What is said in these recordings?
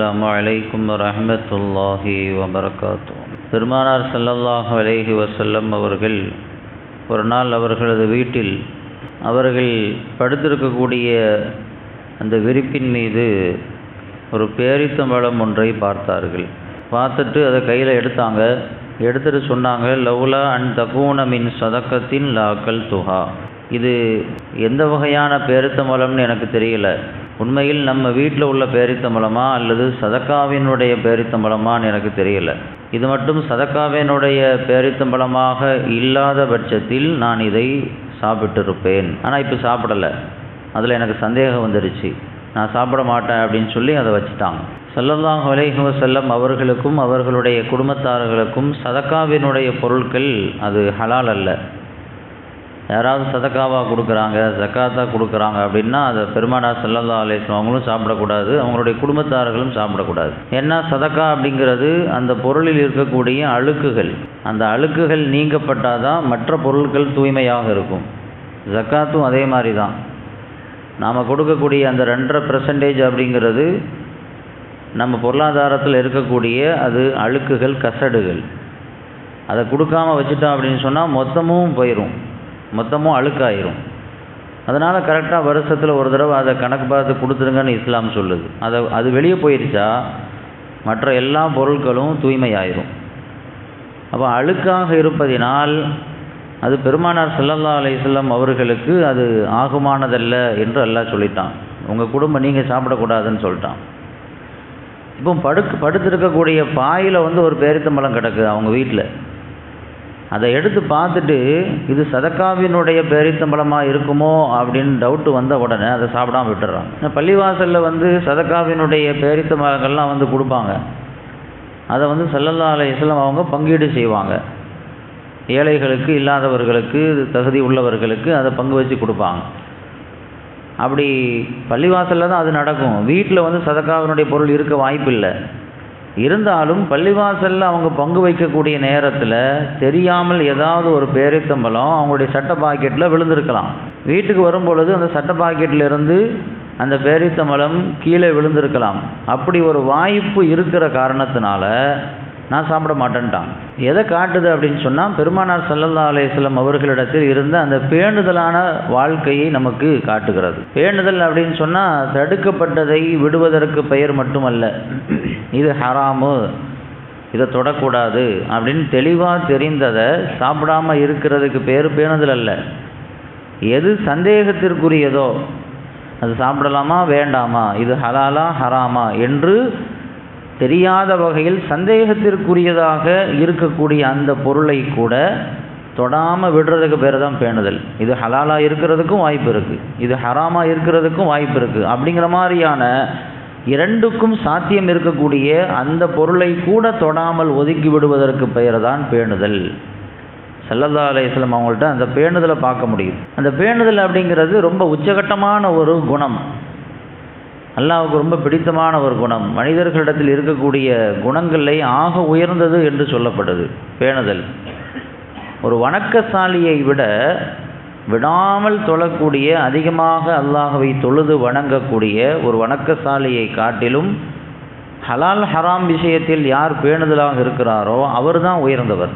அஸ்லாம் அலைக்கும் வரமத்துல்லாஹி வபரகாத்து. பெருமானார் ஸல்லல்லாஹு அலைஹி வசல்லம் அவர்கள் ஒரு நாள் அவர்களது வீட்டில் அவர்கள் படுத்திருக்கக்கூடிய அந்த விரிப்பின் மீது ஒரு பேரித்தம்பழம் ஒன்றை பார்த்தார்கள். பார்த்துட்டு அதை கையில் எடுத்தாங்க. எடுத்துட்டு சொன்னாங்க லவ்லா அண்ட் தகூனமின் சதக்கத்தின் லாக்கல் துஹா. இது எந்த வகையான பேரித்தம்பழம்னு எனக்கு தெரியல. உண்மையில் நம்ம வீட்டில் உள்ள பேரித்தம்பளமா அல்லது சதக்காவினுடைய பேரித்தம்பழமான்னு எனக்கு தெரியல. இது மட்டும் சதக்காவினுடைய பேரித்தம்பளமாக இல்லாத பட்சத்தில் நான் இதை சாப்பிட்டிருப்பேன். ஆனால் இப்போ சாப்பிடலை. அதில் எனக்கு சந்தேகம் வந்துடுச்சு நான் சாப்பிட மாட்டேன் அப்படின்னு சொல்லி அதை வச்சுட்டாங்க. சல்லல்லாஹு அலைஹி செல்லம் அவர்களுக்கும் அவர்களுடைய குடும்பத்தார்களுக்கும் சதக்காவினுடைய பொருட்கள் அது ஹலால் அல்ல. யாராவது சதக்காவாக கொடுக்குறாங்க ஜக்காத்தாக கொடுக்குறாங்க அப்படின்னா அதை பெருமானா செல்லல்லா அலிஸ்லாம் அவங்களும் சாப்பிடக்கூடாது அவங்களுடைய குடும்பத்தார்களும் சாப்பிடக்கூடாது. ஏன்னா சதக்கா அப்படிங்கிறது அந்த பொருளில் இருக்கக்கூடிய அழுக்குகள். அந்த அழுக்குகள் நீங்கப்பட்டால் தான் மற்ற பொருட்கள் தூய்மையாக இருக்கும். ஜக்காத்தும் அதே மாதிரி தான் நாம் கொடுக்கக்கூடிய அந்த ரெண்டரை பர்சன்டேஜ் அப்படிங்கிறது நம்ம பொருளாதாரத்தில் இருக்கக்கூடிய அது அழுக்குகள் கசடுகள். அதை கொடுக்காம வச்சுட்டோம் அப்படின்னு சொன்னால் மொத்தமும் போயிடும் மொத்தமும் அழுக்காயிரும். அதனால் கரெக்டாக வருஷத்தில் ஒரு தடவை அதை கணக்கு பார்த்து கொடுத்துருங்கன்னு இஸ்லாம் சொல்லுது. அதை அது வெளியே போயிடுச்சா மற்ற எல்லா பொருட்களும் தூய்மையாயிரும். அப்போ அழுக்காக இருப்பதினால் அது பெருமானார் சல்லல்லா அலிஸ்லாம் அவர்களுக்கு அது ஆகுமானதல்ல என்று அல்லாஹ் சொல்லிட்டான். உங்கள் குடும்பம் நீங்கள் சாப்பிடக்கூடாதுன்னு சொல்லிட்டான். இப்போ படுக்கு படுத்திருக்கக்கூடிய பாயில் வந்து ஒரு பேரித்தம்பழம் கிடக்கு அவங்க வீட்டில் அதை எடுத்து பார்த்துட்டு இது சதக்காவினுடைய பேரித்தம்பளமாக இருக்குமோ அப்படின்னு டவுட்டு வந்த உடனே அதை சாப்பிடாம விட்டுறாங்க பள்ளிவாசலில் வந்து சதக்காவினுடைய பேரித்தம்பழங்கள்லாம் வந்து கொடுப்பாங்க. அதை வந்து சல்லல்லா அலையம் அவங்க பங்கீடு செய்வாங்க. ஏழைகளுக்கு இல்லாதவர்களுக்கு தகுதி உள்ளவர்களுக்கு அதை பங்கு வச்சு கொடுப்பாங்க. அப்படி பள்ளிவாசலில் தான் அது நடக்கும். வீட்டில் வந்து சதக்காவினுடைய பொருள் இருக்க வாய்ப்பில்லை. இருந்தாலும் பள்ளிவாசலில் அவங்க பங்கு வைக்கக்கூடிய நேரத்தில் தெரியாமல் ஏதாவது ஒரு பேரித்தம்பலம் அவங்களுடைய சட்ட பாக்கெட்டில் விழுந்திருக்கலாம். வீட்டுக்கு வரும் பொழுது அந்த சட்ட பாக்கெட்டிலிருந்து அந்த பேரித்தம்பலம் கீழே விழுந்திருக்கலாம். அப்படி ஒரு வாய்ப்பு இருக்கிற காரணத்தினால நான் சாப்பிட மாட்டேன்ட்டான். எதை காட்டுது அப்படின்னு சொன்னால் பெருமானார் சல்லல்லா அலையம் அவர்களிடத்தில் இருந்த அந்த பேணுதலான வாழ்க்கையை நமக்கு காட்டுகிறது. பேணுதல் அப்படின்னு சொன்னால் தடுக்கப்பட்டதை விடுவதற்கு பெயர் மட்டுமல்ல. இது ஹராமு. இதை தொடக்கூடாது அப்படின்னு தெளிவாக தெரிந்ததை சாப்பிடாம இருக்கிறதுக்கு பேர் பேணுதல் அல்ல. எது சந்தேகத்திற்குரியதோ அது சாப்பிடலாமா வேண்டாமா? இது ஹலாலா ஹராமா? என்று தெரியாத வகையில் சந்தேகத்திற்குரியதாக இருக்கக்கூடிய அந்த பொருளை கூட தொடாமல் விடுறதுக்கு பேர் தான் பேணுதல். இது ஹலாலாக இருக்கிறதுக்கும் வாய்ப்பு இருக்குது இது ஹராமாக இருக்கிறதுக்கும் வாய்ப்பு இருக்குது அப்படிங்கிற மாதிரியான இரண்டுக்கும் சாத்தியம் இருக்கக்கூடிய அந்த பொருளை கூட தொடாமல் ஒதுக்கி விடுவதற்கு பெயர் தான் பேணுதல் சல்லல்லா அலையம் அவங்கள்ட்ட அந்த பேணுதலை பார்க்க முடியும். அந்த பேணுதல் அப்படிங்கிறது ரொம்ப உச்சகட்டமான ஒரு குணம். அல்லாவுக்கு ரொம்ப பிடித்தமான ஒரு குணம். மனிதர்களிடத்தில் இருக்கக்கூடிய குணங்களை ஆக உயர்ந்தது என்று சொல்லப்படுது பேணுதல். ஒரு வணக்கசாலியை விட விடாமல் தொழக்கூடிய அதிகமாக அல்லாஹவை தொழுது வணங்கக்கூடிய ஒரு வணக்கசாலியை காட்டிலும் ஹலால் ஹராம் விஷயத்தில் யார் பேணுதலாக இருக்கிறாரோ அவர் தான் உயர்ந்தவர்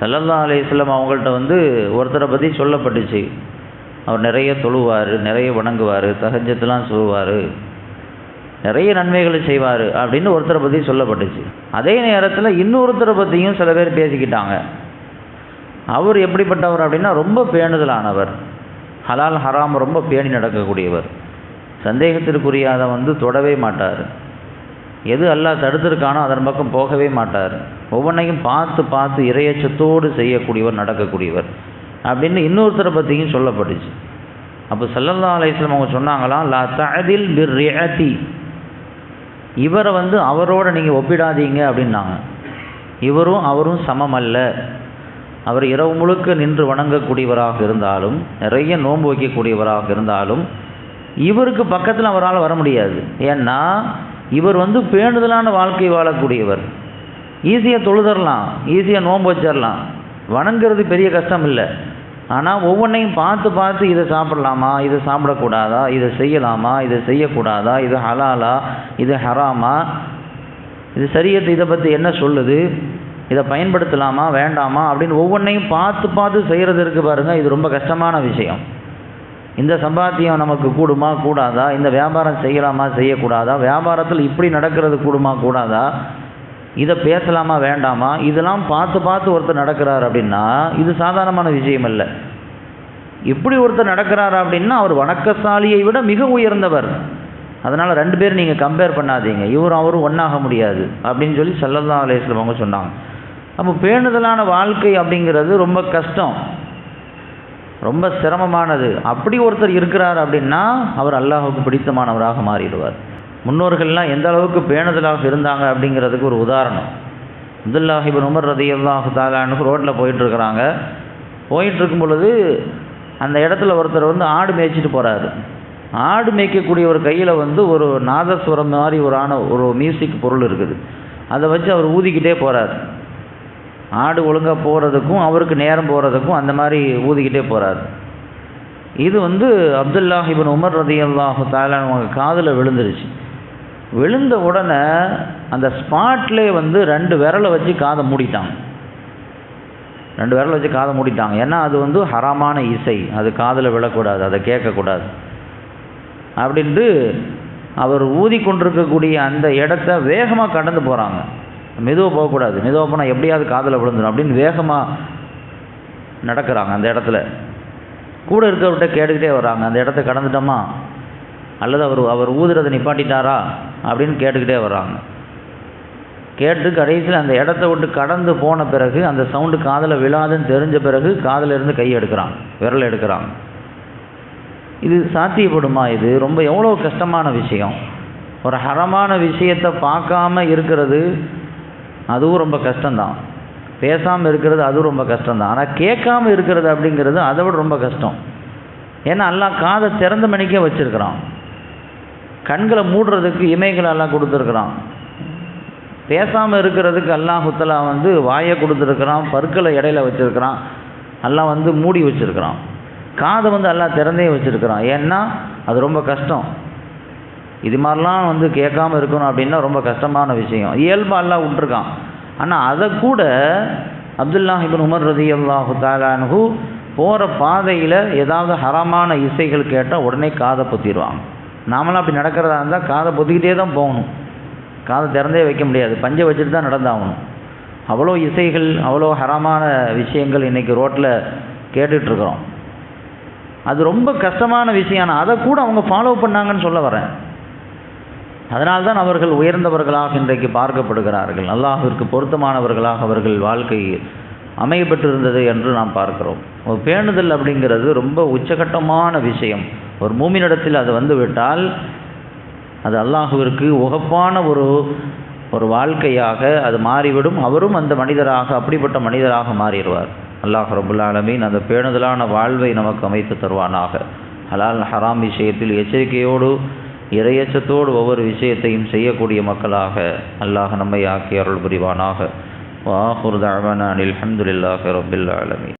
சல்லல்லா அலிஸ்லாம் அவங்கள்ட்ட வந்து ஒருத்தரை பற்றி சொல்லப்பட்டுச்சு. அவர் நிறைய தொழுவார் நிறைய வணங்குவார் தகஞ்சத்தெலாம் சொல்லுவார். நிறைய நன்மைகளை செய்வார் அப்படின்னு ஒருத்தரை பற்றி சொல்லப்பட்டுச்சு. அதே நேரத்தில் இன்னொருத்தரை பற்றியும் சில பேர் பேசிக்கிட்டாங்க. அவர் எப்படிப்பட்டவர் அப்படின்னா ரொம்ப பேணுதலானவர். ஹலால் ஹராம் ரொம்ப பேணி நடக்கக்கூடியவர். சந்தேகத்திற்குரியாத வந்து தொடவே மாட்டார். எது அல்லா தடுத்திருக்கானோ அதன் பக்கம் போகவே மாட்டார். ஒவ்வொன்றையும் பார்த்து பார்த்து இரையச்சத்தோடு செய்யக்கூடியவர் நடக்கக்கூடியவர் அப்படின்னு இன்னொருத்தரை பற்றியும் சொல்லப்பட்டுச்சு. அப்போ சல்லல்லா அலிஸ்லாம் அவங்க சொன்னாங்களாம் லா சஹதில் பிர் ரியாத்தி இவரை வந்து அவரோட நீங்கள் ஒப்பிடாதீங்க அப்படின்னாங்க. இவரும் அவரும் சமம் அல்ல. அவர் இரவு முழுக்க நின்று வணங்கக்கூடியவராக இருந்தாலும் நிறைய நோன்பு வைக்கக்கூடியவராக இருந்தாலும் இவருக்கு பக்கத்தில் அவரால் வர முடியாது. ஏன்னா இவர் வந்து பேணுதலான வாழ்க்கை வாழக்கூடியவர். ஈஸியாக தொழுதரலாம் ஈஸியாக நோன்பு வச்சிடலாம் வணங்குறது பெரிய கஷ்டம் இல்லை. ஆனால் ஒவ்வொன்றையும் பார்த்து பார்த்து இதை சாப்பிட்லாமா? இதை சாப்பிடக்கூடாதா? இதை செய்யலாமா? இதை செய்யக்கூடாதா? இது ஹலாலா? இது ஹராமா? இது சரியத்து இதை பற்றி என்ன சொல்லுது? இதை பயன்படுத்தலாமா? வேண்டாமா? அப்படின்னு ஒவ்வொன்றையும் பார்த்து பார்த்து செய்கிறது இருக்குது பாருங்கள் இது ரொம்ப கஷ்டமான விஷயம். இந்த சம்பாத்தியம் நமக்கு கூடுமா? கூடாதா? இந்த வியாபாரம் செய்யலாமா? செய்யக்கூடாதா? வியாபாரத்தில் இப்படி நடக்கிறது கூடுமா? கூடாதா? இதை பேசலாமா வேண்டாமா? இதெல்லாம் பார்த்து பார்த்து ஒருத்தர் நடக்கிறார் அப்படின்னா இது சாதாரணமான விஷயம் இல்லை இப்படி ஒருத்தர் நடக்கிறார் அப்படின்னா அவர் வணக்கசாலியை விட மிக உயர்ந்தவர். அதனால் ரெண்டு பேரும் நீங்கள் கம்பேர் பண்ணாதீங்க. இவரும் அவரும் ஒன்றாக முடியாது. அப்படின்னு சொல்லி சல்லல்லா அலையம் அவங்க சொன்னாங்க. அப்போ பேணுதலான வாழ்க்கை அப்படிங்கிறது ரொம்ப கஷ்டம். ரொம்ப சிரமமானது. அப்படி ஒருத்தர் இருக்கிறார் அப்படின்னா அவர் அல்லாஹுக்கு பிடித்தமானவராக மாறிடுவார். முன்னோர்கள்லாம் எந்த அளவுக்கு பேணுதலாக இருந்தாங்க அப்படிங்கிறதுக்கு ஒரு உதாரணம். அப்துல்லாஹிபின் உமர் ரதி அல்லாஹு தாலான்னு ரோட்டில் போயிட்டுருக்குறாங்க. போயிட்டுருக்கும் பொழுது அந்த இடத்துல ஒருத்தர் வந்து ஆடு மேய்ச்சிட்டு போகிறாரு ஆடு மேய்க்கக்கூடிய ஒரு கையில் வந்து ஒரு நாதஸ்வரம் மாதிரி ஒரு ஆன ஒரு மியூசிக் பொருள் இருக்குது. அதை வச்சு அவர் ஊதிக்கிட்டே போகிறார் ஆடு ஒழுங்காக போகிறதுக்கும் அவருக்கு நேரம் போகிறதுக்கும் அந்த மாதிரி ஊதிக்கிட்டே போகிறார் இது வந்து அப்துல்லாஹிபின் உமர் ரதி அல்லாஹு தாலான் காதில் விழுந்துருச்சு. விழுந்த உடனே அந்த ஸ்பாட்லேயே வந்து ரெண்டு விரலை வச்சு காதை மூடிட்டாங்க ரெண்டு விரலை வச்சு காதை மூடிட்டாங்க. ஏன்னா அது வந்து ஹராமான இசை. அது காதில் விழக்கூடாது அதை கேட்கக்கூடாது. அப்படின்ட்டு அவர் ஊதி கொண்டிருக்கக்கூடிய அந்த இடத்த வேகமாக கடந்து போகிறாங்க மெதுவாக போகக்கூடாது மெதுவாக போனால் எப்படியாவது காதில் விழுந்துடும் அப்படின்னு வேகமாக நடக்கிறாங்க அந்த இடத்துல. கூட இருக்கிறவர்கிட்ட கேட்டுக்கிட்டே வர்றாங்க. அந்த இடத்த கடந்துட்டோமா? அல்லது அவர் அவர் ஊதுறதை நிப்பாட்டிட்டாரா? அப்படின்னு கேட்டுக்கிட்டே வர்றாங்க. கேட்டு கடைசியில் அந்த இடத்த விட்டு கடந்து போன பிறகு அந்த சவுண்டு காதில் விழாதுன்னு தெரிஞ்ச பிறகு காதில் இருந்து கை எடுக்கிறாங்க விரல் எடுக்கிறாங்க. இது சாத்தியப்படுமா இது? ரொம்ப எவ்வளோ கஷ்டமான விஷயம். ஒரு ஹரமான விஷயத்தை பார்க்காம இருக்கிறது அதுவும் ரொம்ப கஷ்டம்தான். பேசாமல் இருக்கிறது அதுவும் ரொம்ப கஷ்டம்தான். ஆனால் கேட்காம இருக்கிறது அப்படிங்கிறது அதை விட ரொம்ப கஷ்டம். ஏன்னா எல்லாம் காதை திறந்த மணிக்கே வச்சுருக்கிறான். கண்களை மூடுறதுக்கு இமைகளை எல்லாம் கொடுத்துருக்குறான். பேசாமல் இருக்கிறதுக்கு அல்லாஹுத்தலா வந்து வாயை கொடுத்துருக்குறான் பற்களை இடையில வச்சுருக்கிறான் எல்லாம் வந்து மூடி வச்சுருக்கிறான். காதை வந்து எல்லாம் திறந்தே வச்சுருக்கிறான். ஏன்னா அது ரொம்ப கஷ்டம். இது மாதிரிலாம் வந்து கேட்காம இருக்கணும் அப்படின்னா ரொம்ப கஷ்டமான விஷயம். இயல்பாக எல்லாம் விட்டுருக்கான். ஆனால் அதை கூட அப்துல்லாஹிபின் உமர் ரதி அல்லாஹு தாலானு போகிற பாதையில் ஏதாவது ஹரமான இசைகள் கேட்டால் உடனே காதை பொத்திடுவாங்க நாமளாம் அப்படி நடக்கிறதா இருந்தால் காதை பொத்திக்கிட்டே தான் போகணும். காதை திறந்தே வைக்க முடியாது. பஞ்சை வச்சுட்டு தான் நடந்தாகணும். அவ்வளோ இசைகள் அவ்வளோ ஹரமான விஷயங்கள் இன்றைக்கி ரோட்டில் கேட்டுட்ருக்குறோம். அது ரொம்ப கஷ்டமான விஷயம். ஆனால் அதை கூட அவங்க ஃபாலோ பண்ணாங்கன்னு சொல்ல வரேன். அதனால்தான் அவர்கள் உயர்ந்தவர்களாக இன்றைக்கு பார்க்கப்படுகிறார்கள். அல்லாஹிற்கு பொருத்தமானவர்களாக அவர்கள் வாழ்க்கை அமையப்பட்டிருந்தது என்று நாம் பார்க்கிறோம். பேணுதல் அப்படிங்கிறது ரொம்ப உச்சகட்டமான விஷயம். ஒரு மூமினிடத்தில் அது வந்துவிட்டால் அது அல்லாஹுவிற்கு உகப்பான ஒரு ஒரு வாழ்க்கையாக அது மாறிவிடும். அவரும் அந்த மனிதராக அப்படிப்பட்ட மனிதராக மாறிடுவார். அல்லாஹ் ரபுல்லாலமீன் அந்த பேணுதலான வாழ்வை நமக்கு அமைத்து தருவானாக. ஹலால் ஹராம் விஷயத்தில் எச்சரிக்கையோடு இரையச்சத்தோடு ஒவ்வொரு விஷயத்தையும் செய்யக்கூடிய மக்களாக அல்லாஹ் நம்மை ஆக்கி அருள் புரிவானாக. வாஹுர் தஅவானா அனில் அஹமதுல்லாஹ் ரபுல்லாலமீன்